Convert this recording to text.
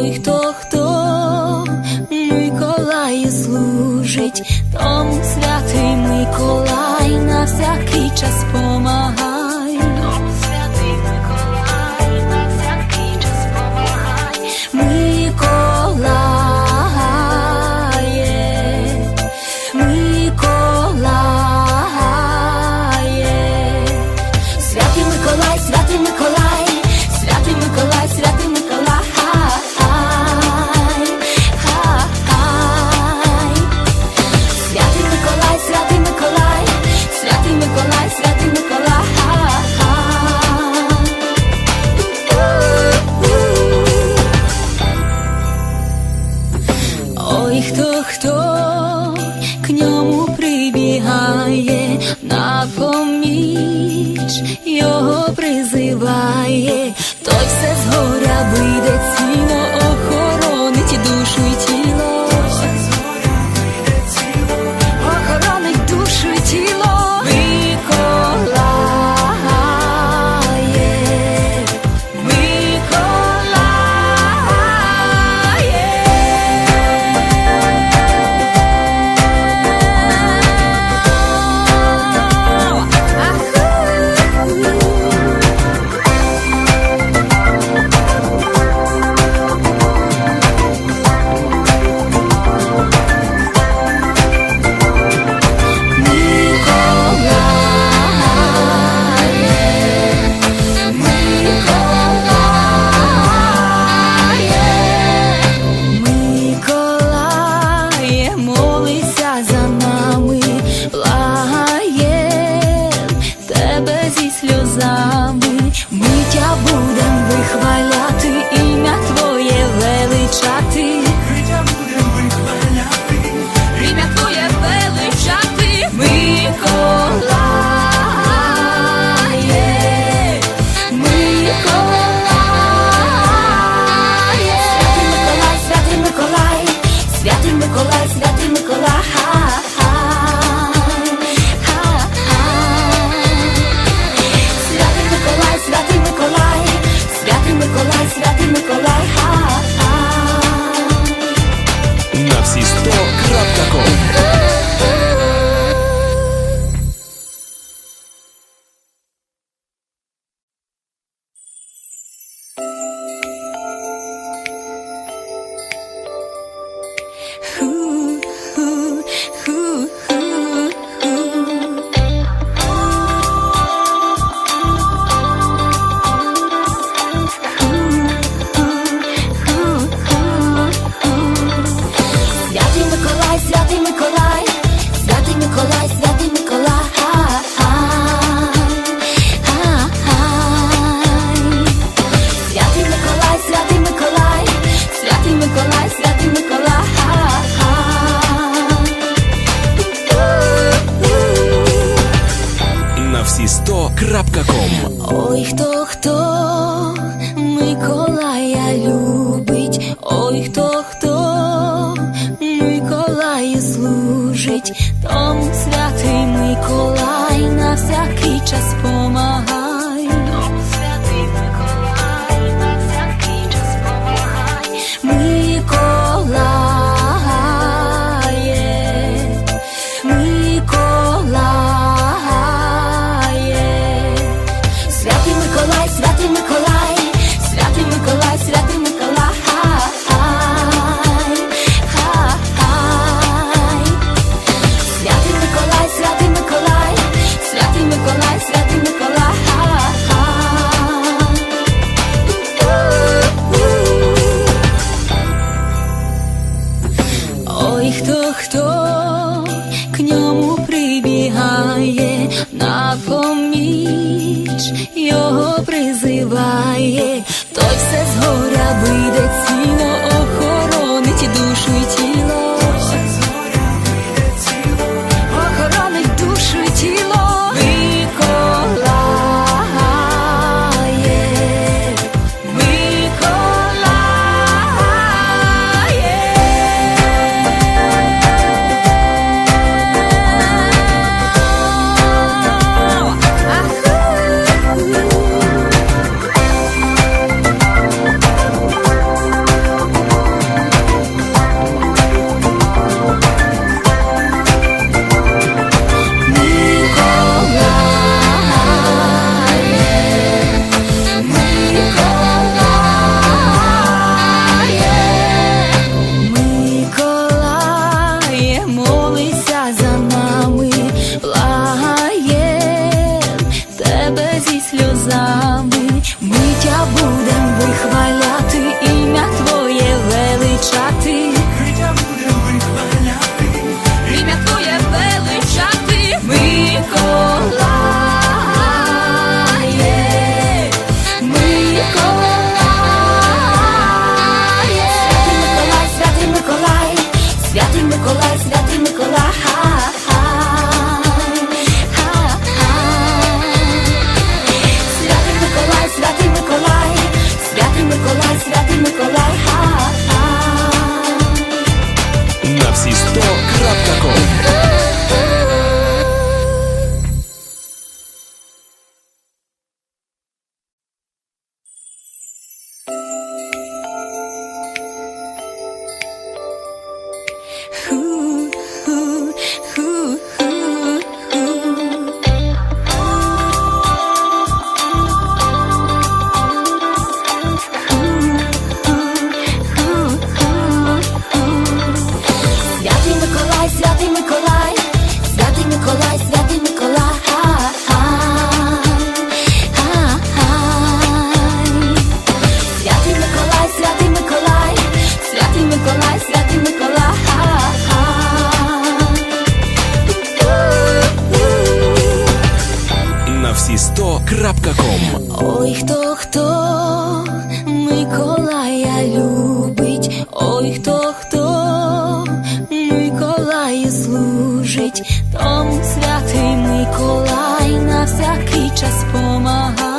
той, хто його призиває, той все згоря вийде ціна. Крапкаком. Ой, хто хто Миколая любить, ой, хто хто Миколаю служить, Том святий Миколай на всякий час помагає. призиває, той все згоря вийде, ціно охоронить душу й тіло. Ой, хто, хто? Миколая любить, ой, хто, хто? Миколаю служить, тому святий Миколай на всякий час помагає.